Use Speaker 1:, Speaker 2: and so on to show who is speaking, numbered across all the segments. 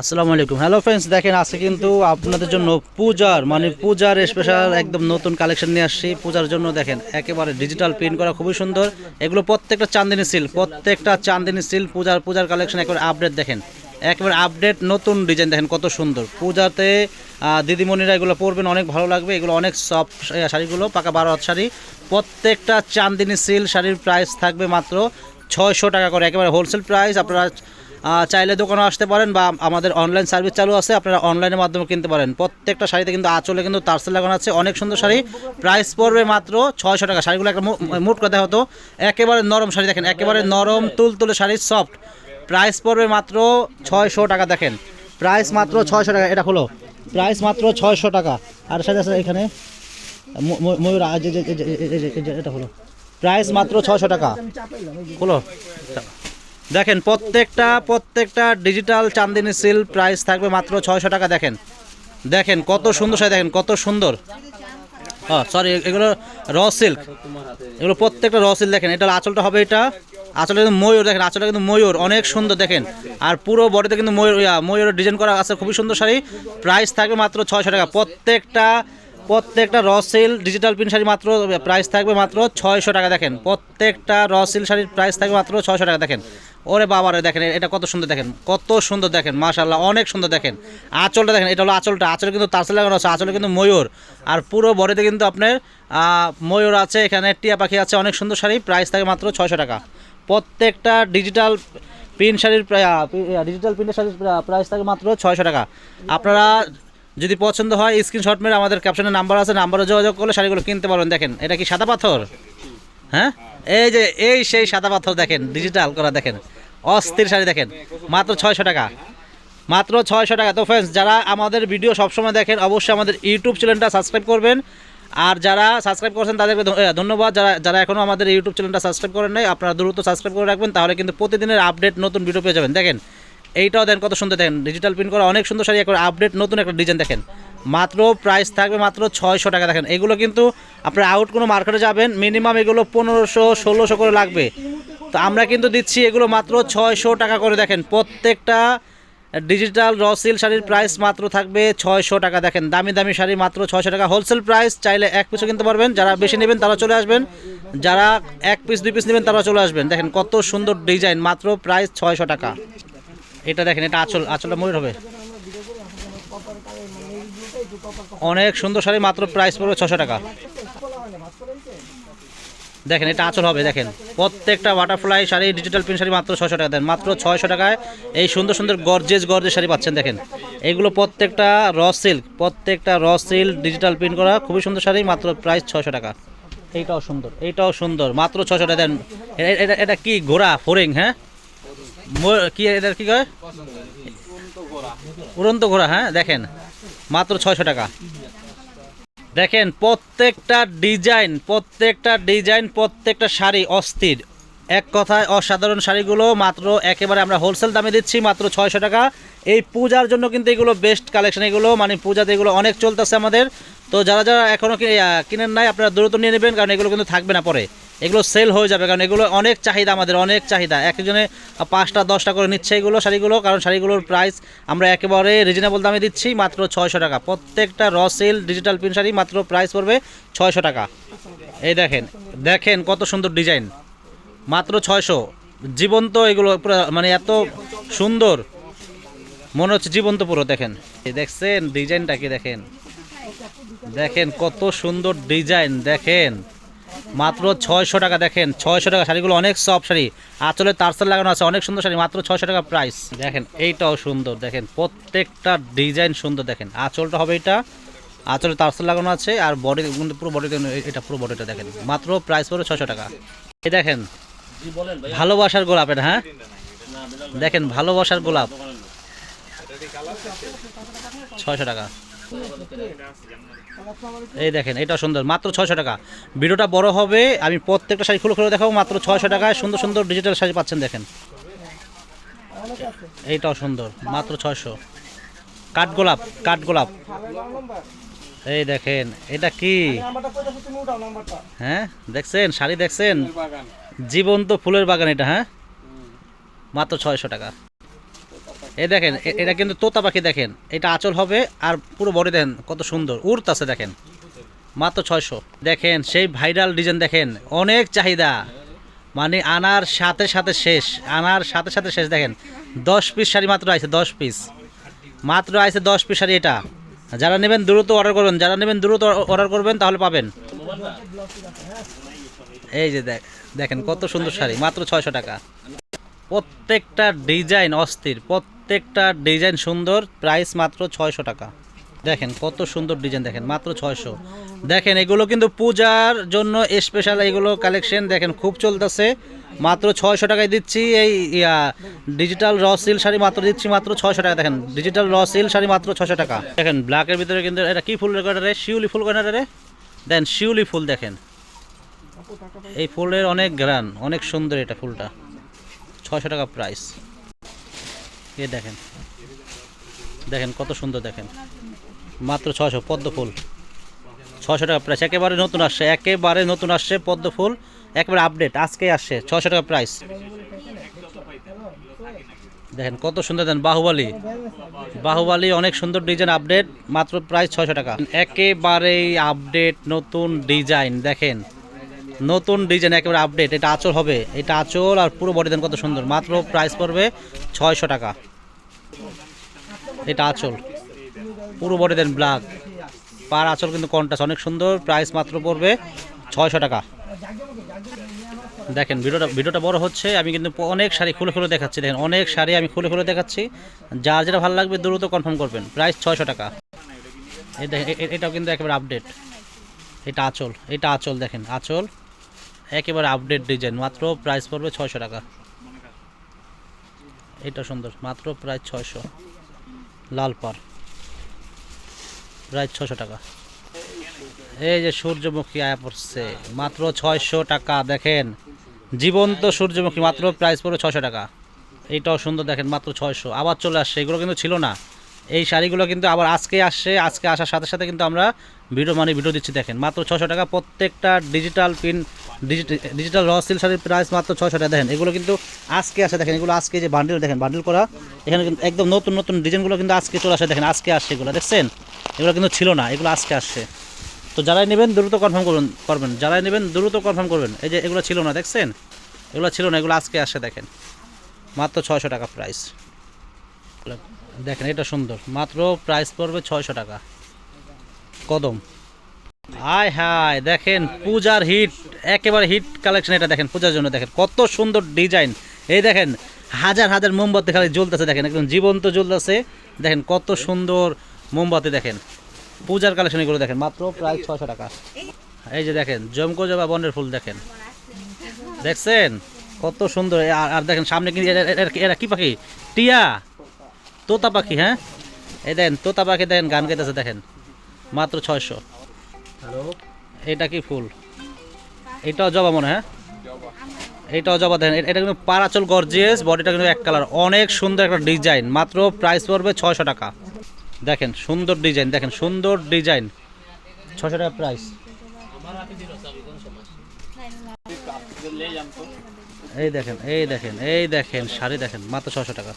Speaker 1: আসসালামু আলাইকুম। Hello friends দেখেন আজকে কিন্তু আপনাদের জন্য পূজার মানে পূজার স্পেশাল একদম নতুন কালেকশন নিয়ে আসছি। পূজার জন্য দেখেন, একেবারে ডিজিটাল প্রিন্ট করা খুবই সুন্দর। এগুলো প্রত্যেকটা চান্দিনী সিল প্রত্যেকটা চান্দিনী সিল পূজার পূজার কালেকশন একেবারে আপডেট দেখেন। একেবারে আপডেট নতুন ডিজাইন দেখেন কত সুন্দর। পূজাতে দিদিমণিরা এগুলো পরবেন, অনেক ভালো লাগবে। এগুলো অনেক সফট শাড়িগুলো, পাকা বারো হাত শাড়ি। প্রত্যেকটা চান্দিনী সিল শাড়ির প্রাইস থাকবে মাত্র ছয়শো টাকা করে, একেবারে হোলসেল প্রাইস আপনারা চাইলে দোকানে আসতে পারেন বা আমাদের অনলাইন সার্ভিস চালু আছে, আপনারা অনলাইনের মাধ্যমে কিনতে পারেন। প্রত্যেকটা শাড়িতে কিন্তু আঁচলে কিন্তু তারসেল লাগানো আছে। অনেক সুন্দর শাড়ি। প্রাইস পড়বে মাত্র ছয়শো টাকা। শাড়িগুলো একটা মুট কথা হতো একেবারে নরম শাড়ি দেখেন। একেবারে নরম তুলতুলে শাড়ি সফট প্রাইস পড়বে মাত্র ছয়শো টাকা দেখেন। প্রাইস মাত্র ছয়শো টাকা। এটা হলো প্রাইস মাত্র ছয়শো টাকা। আর সাথে আছে এখানে ময়ূর এটা হলো প্রাইস মাত্র ছয়শো টাকা। হলো দেখেন, প্রত্যেকটা প্রত্যেকটা ডিজিটাল চান্দিনী সিল প্রাইস থাকবে মাত্র ছয়শো টাকা, দেখেন। দেখেন, কত সুন্দর শাড়ি দেখেন, কত সুন্দর। হ্যাঁ সরি এগুলো র সিল্ক এগুলো প্রত্যেকটা র সিল্ক দেখেন, এটা আঁচলটা হবে এটা। আঁচলটা কিন্তু ময়ূর, দেখেন, আঁচলটা কিন্তু ময়ূর, অনেক সুন্দর, দেখেন। আর পুরো বডিতে কিন্তু ময়ূর ময়ূরের ডিজাইন করা আছে, খুবই সুন্দর শাড়ি। প্রাইস থাকবে মাত্র ছয়শো টাকা। প্রত্যেকটা প্রত্যেকটা র সিল ডিজিটাল প্রিন্ট শাড়ি মাত্র প্রাইস থাকবে মাত্র ছয়শো টাকা, দেখেন। প্রত্যেকটা র সিল শাড়ির প্রাইস থাকবে মাত্র ছয়শো টাকা, দেখেন। ওরে বাবারে দেখেন, এটা কত সুন্দর, দেখেন, কত সুন্দর, দেখেন মাশাল্লাহ অনেক সুন্দর, দেখেন। আঁচলটা, দেখেন, এটা হলো আঁচলটা, আঁচলে কিন্তু তারসেল লাগানো আছে, আঁচলে কিন্তু ময়ূর। আর পুরো বডিতে কিন্তু আপনার ময়ূর আছে, এখানে টিয়া পাখি আছে, অনেক সুন্দর শাড়ি প্রাইস থাকে মাত্র ছয়শো টাকা। প্রত্যেকটা ডিজিটাল প্রিন্ট শাড়ির ডিজিটাল প্রিন্টের শাড়ির প্রাইস থাকে মাত্র ছয়শো টাকা। আপনারা যদি পছন্দ হয় স্ক্রিনশট মেরে আমাদের ক্যাপশনের নাম্বার আছে নাম্বারে যোগাযোগ করলে শাড়িগুলো কিনতে পারবেন। দেখেন, এটা কি সাদা পাথর? হ্যাঁ? এই যে, এই সেই সাদা পাথর দেখেন ডিজিটাল করা দেখেন। অস্থির শাড়ি দেখেন, মাত্র ছয়শো টাকা। মাত্র ছয়শো টাকা। তো ফ্রেন্ডস যারা আমাদের ভিডিও সবসময় দেখেন, অবশ্যই আমাদের ইউটিউব চ্যানেলটা সাবস্ক্রাইব করবেন। আর যারা সাবস্ক্রাইব করছেন, তাদেরকে ধন্যবাদ। যারা যারা এখনও আমাদের ইউটিউব চ্যানেলটা সাবস্ক্রাইব করেন নাই, আপনারা দ্রুত সাবস্ক্রাইব করে রাখবেন, তাহলে কিন্তু প্রতিদিনের আপডেট নতুন ভিডিও পেয়ে যাবেন। দেখেন এইটাও দেন কত সুন্দর দেখেন। ডিজিটাল প্রিন্ট করা অনেক সুন্দর শাড়ি, একবার আপডেট নতুন একটা ডিজাইন দেখেন। মাত্র প্রাইস থাকবে মাত্র ছয়শো টাকা দেখেন। এগুলো কিন্তু আপনারা আউট কোনো মার্কেটে যাবেন মিনিমাম এগুলো পনেরোশো, ষোলোশো করে লাগবে। তো আমরা কিন্তু দিচ্ছি এগুলো মাত্র ছয়শো টাকা করে দেখেন। প্রত্যেকটা ডিজিটাল রসিল শাড়ির প্রাইস মাত্র থাকবে ছয়শো টাকা দেখেন। দামি দামি শাড়ি মাত্র ছয়শো টাকা। হোলসেল প্রাইস চাইলে এক পিসও কিনতে পারবেন। যারা বেশি নেবেন তারা চলে আসবেন। যারা এক পিস দুই পিস নেবেন তারা চলে আসবেন। দেখেন কত সুন্দর ডিজাইন মাত্র প্রাইস ছয়শো টাকা। এটা দেখেন, এটা আঁচল, আঁচলটা ময়ূর হবে। অনেক সুন্দর শাড়ি, মাত্র প্রাইস পড়বে ছশো টাকা। দেখেন, এটা আঁচল হবে, দেখেন। প্রত্যেকটা butterfly sari digital print sari মাত্র ছশো টাকা। দেন, মাত্র ছয়শো টাকায় এই সুন্দর সুন্দর গর্জেস গর্জেস শাড়ি পাচ্ছেন, দেখেন। এগুলো প্রত্যেকটা র সিল্ক প্রত্যেকটা র সিল্ক ডিজিটাল প্রিন্ট করা, খুবই সুন্দর শাড়ি, মাত্র প্রাইস ছশো টাকা। এইটাও সুন্দর এইটাও সুন্দর, মাত্র ছশো টাকা। দেন এটা কি ঘোড়া? ফোরিং হ্যাঁ? কি এটা কি কয়? উড়ন্ত ঘোড়া হ্যাঁ দেখেন। মাত্র ছয়শো টাকা। দেখেন, প্রত্যেকটা ডিজাইন প্রত্যেকটা ডিজাইন, প্রত্যেকটা শাড়ি অস্থির। এক কথায় অসাধারণ শাড়িগুলো মাত্র একেবারে আমরা হোলসেল দামে দিচ্ছি, মাত্র ছয়শো টাকা। এই পূজার জন্য কিন্তু এগুলো বেস্ট কালেকশন এগুলো মানে পূজাতে এগুলো অনেক চলতেছে আমাদের। তো যারা যারা এখনও কিনেন নাই, আপনারা দ্রুত নিয়ে নেবেন, কারণ এগুলো কিন্তু থাকবে না পরে। এগুলো সেল হয়ে যাবে, কারণ এগুলো অনেক চাহিদা আমাদের, অনেক চাহিদা। একজনে পাঁচটা, দশটা করে নিচ্ছে এগুলো শাড়িগুলো, কারণ শাড়িগুলোর প্রাইস আমরা একেবারে রিজনেবল দামে দিচ্ছি, মাত্র ছয়শো টাকা। প্রত্যেকটা র সেল ডিজিটাল প্রিন্ট শাড়ি মাত্র প্রাইস পড়বে ছয়শো টাকা। এই দেখেন দেখেন কত সুন্দর ডিজাইন মাত্র ছয়শো। জীবন্ত এগুলো মানে এত সুন্দর। মনে হচ্ছে জীবন্ত পুরো, দেখেন। এই দেখছেন ডিজাইনটা কি দেখেন? দেখেন কত সুন্দর ডিজাইন দেখেন। মাত্র ছয়শো টাকা দেখেন, ছয়শো টাকা শাড়িগুলো অনেক সফট শাড়ি। আঁচলে তারসেল লাগানো আছে, অনেক সুন্দর শাড়ি, মাত্র ছয়শো টাকা প্রাইস দেখেন, এইটাও সুন্দর, দেখেন, প্রত্যেকটা ডিজাইন সুন্দর, দেখেন। আঁচলটা হবে এটা, আঁচলে তারসেল লাগানো আছে, আর বডি পুরো বডিতে এটা পুরো বডিটা দেখেন। মাত্র প্রাইস পড়বে ছয়শো টাকা। এই দেখেন, ভালোবাসার গোলাপ এটা হ্যাঁ? দেখেন, ভালোবাসার গোলাপ। ছয়শো টাকা। এই দেখেন, এটা সুন্দর, মাত্র ছয়শো টাকা। ভিডিওটা বড় হবে, আমি প্রত্যেকটা শাড়ি খুলে খুলে দেখাবো, মাত্র ছয়শো টাকায় সুন্দর সুন্দর ডিজিটাল শাড়ি পাচ্ছেন, দেখেন। এইটাও সুন্দর, মাত্র ছয়শো। কাঠগোলাপ কাঠগোলাপ এই দেখেন, এটা কি? হ্যাঁ দেখছেন, শাড়ি দেখছেন? জীবন্ত ফুলের বাগান এটা হ্যাঁ? মাত্র ছয়শো টাকা। এই দেখেন, এ- এটা কিন্তু তোতা পাখি দেখেন। এটা আঁচল হবে আর পুরো বডি দেখেন কত সুন্দর। উড়তাছে দেখেন। মাত্র ছয়শো। দেখেন, সেই ভাইরাল ডিজাইন দেখেন। অনেক চাহিদা। মানে আনার সাথে সাথে শেষ। আনার সাথে সাথে শেষ। দেখেন, দশ পিস শাড়ি মাত্র আছে, দশ পিস মাত্র আছে দশ পিস শাড়ি এটা। যারা নেবেন দ্রুত অর্ডার করবেন। যারা নেবেন দ্রুত অর্ডার করবেন, তাহলে পাবেন। এই যে দেখ দেখেন কত সুন্দর শাড়ি। মাত্র ছয়শো টাকা। প্রত্যেকটা ডিজাইন অস্থির। প্রত্যেকটা ডিজাইন সুন্দর প্রাইস মাত্র ছয়শো টাকা। দেখেন কত সুন্দর ডিজাইন দেখেন, মাত্র ছয়শো। দেখেন, এগুলো কিন্তু পূজার জন্য স্পেশাল এগুলো কালেকশন দেখেন খুব চলতেছে। মাত্র ছয়শো টাকায় দিচ্ছি এই, ইয়া ডিজিটাল র সিল শাড়ি মাত্র দিচ্ছি মাত্র ছয়শো টাকা। দেখেন ডিজিটাল র সিল শাড়ি মাত্র ছয়শো টাকা। দেখেন ব্ল্যাকের ভিতরে কিন্তু এটা কি ফুল রে? শিউলি ফুল কেনা রে? দেন, শিউলি ফুল দেখেন। এই ফুলের অনেক গ্রান, অনেক সুন্দর এটা ফুলটা। ছয়শো টাকা প্রাইস এ দেখেন? দেখেন কত সুন্দর দেখেন। মাত্র ছয়শো পদ্ম ফুল। ছয়শো টাকা প্রাইস একেবারে নতুন আসছে, একেবারে নতুন আসছে পদ্ম ফুল। একেবারে আপডেট আজকে আসছে ছশো টাকা প্রাইস দেখেন কত সুন্দর দেন বাহুবালি। বাহুবালি অনেক সুন্দর ডিজাইন আপডেট মাত্র প্রাইস ছশো টাকা। একেবারেই আপডেট নতুন ডিজাইন দেখেন। নতুন ডিজাইন একেবারে আপডেট এটা আঁচল হবে, এটা আঁচল আর পুরো বডি দেন কত সুন্দর। মাত্র প্রাইস পড়বে ছয়শো টাকা। এটা আঁচল। পুরো বডি দেন ব্ল্যাক পার আঁচল কিন্তু কন্টাস অনেক সুন্দর প্রাইস মাত্র পড়বে ছয়শো টাকা। দেখেন, ভিডিওটা ভিডিওটা বড় হচ্ছে, আমি কিন্তু অনেক শাড়ি খুলে খুলে দেখাচ্ছি। দেখেন, অনেক শাড়ি আমি খুলে খুলে দেখাচ্ছি। যার যেটা ভালো লাগবে দ্রুত কনফার্ম করবেন। প্রাইস ছয়শো টাকা। এই দেখেন এটাও কিন্তু একেবারে আপডেট এটা আঁচল এটা আঁচল দেখেন, আঁচল। একেবারে আপডেট ডিজাইন মাত্র প্রাইস পড়বে ছয়শো টাকা। এটা সুন্দর, মাত্র প্রাইস ছয়শো। লাল পার প্রাইস ছশো টাকা। এই যে সূর্যমুখী আয়া পড়ছে, মাত্র ছয়শো টাকা, দেখেন। জীবন্ত সূর্যমুখী, মাত্র প্রাইস পড়বে ছয়শো টাকা। এইটাও সুন্দর, দেখেন, মাত্র ছয়শো। আবার চলে আসছে, এগুলো কিন্তু ছিল না। এই শাড়িগুলো কিন্তু আবার আজকে আসছে, আজকে আসার সাথে সাথে কিন্তু আমরা ভিডিও মানে ভিডিও দিচ্ছি, দেখেন। মাত্র ছশো টাকা, প্রত্যেকটা ডিজিটাল পিন ডিজিটাল র সিল শাড়ির প্রাইস মাত্র ছশো টাকা। দেখেন, এগুলো কিন্তু আজকে আসে, দেখেন, এগুলো আজকে যে বান্ডিল দেখেন বান্ডিল করা, এখানে কিন্তু একদম নতুন নতুন ডিজাইনগুলো কিন্তু আজকে চলে আসে, দেখেন, আজকে আসছে এগুলো, দেখছেন? এগুলো কিন্তু ছিল না, এগুলো আজকে আসছে তো যারাই নেবেন, দ্রুত কনফার্ম করুন, করবেন। যারাই নেবেন, দ্রুত কনফার্ম করবেন। এই যে এগুলো ছিল না, দেখছেন? এগুলো ছিল না, এগুলো আজকে আসে, দেখেন। মাত্র ছয়শো টাকা প্রাইস দেখেন, এটা সুন্দর। মাত্র প্রাইস পড়বে ছয়শো টাকা। কদম। হায় হায় দেখেন পূজার হিট, একেবারে হিট কালেকশন এটা দেখেন পূজার জন্য, দেখেন কত সুন্দর ডিজাইন। এই দেখেন, হাজার হাজার মোমবাতি খালি জ্বলতেছে, দেখেন একদম জীবন্ত জ্বলতেছে। দেখেন কত সুন্দর মোমবাতি, দেখেন। পূজার কালেকশন এগুলো দেখেন, মাত্র প্রায় ছশো টাকা। এই যে দেখেন, জমকো জবা বনের ফুল, দেখেন। দেখছেন? কত সুন্দর আর- দেখেন সামনে কিন্তু এরা কি পাখি? টিয়া। তোতা পাখি হ্যাঁ? এই দেখেন, তোতা পাখি দেখেন, গান গাইতেছে, দেখেন। মাত্র ছয়শো। এটা কি ফুল? এটাও জবা মনে হ্যাঁ এটাও জবা দেখেন এটা কিন্তু পারাচল গর্জিয়াস বডিটা কিন্তু এক কালার অনেক সুন্দর একটা ডিজাইন মাত্র প্রাইস পড়বে ছয়শো টাকা। দেখেন সুন্দর ডিজাইন দেখেন সুন্দর ডিজাইন। ছশো টাকা প্রাইস এই দেখেন এই দেখেন এই দেখেন শাড়ি দেখেন মাত্র ছশো টাকা।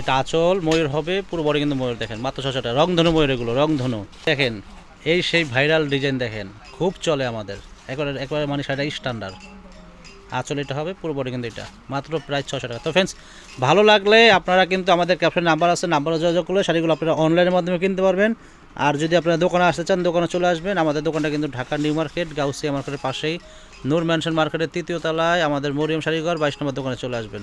Speaker 1: এটা আচল, ময়ূর হবে, পুরো বডি কিন্তু ময়ূর দেখেন, মাত্র ছশো টাকা। রংধনু ময়ূর এগুলো, রংধনু। দেখেন, এই সেই ভাইরাল ডিজাইন দেখেন, খুব চলে আমাদের। একবারে একবারে মানে শাড়িটা স্ট্যান্ডার্ড আঁচল এটা হবে, পুরো বডি কিন্তু এটা, মাত্র প্রায় ছশো টাকা। তো ফ্রেন্ডস ভালো লাগলে আপনারা কিন্তু আমাদের ক্যাপশন নাম্বার আছে নাম্বারে যোগাযোগ করলে শাড়িগুলো আপনারা অনলাইনের মাধ্যমে কিনতে পারবেন। আর যদি আপনারা দোকানে আসতে চান, দোকানে চলে আসবেন। আমাদের দোকানটা কিন্তু ঢাকা নিউ মার্কেট, গাউসিয়া মার্কেটের পাশেই। নূর ম্যানশন মার্কেটের তৃতীয় তলায় আমাদের মরিয়াম শাড়িঘর, বাইশ নম্বর দোকানে চলে আসবেন।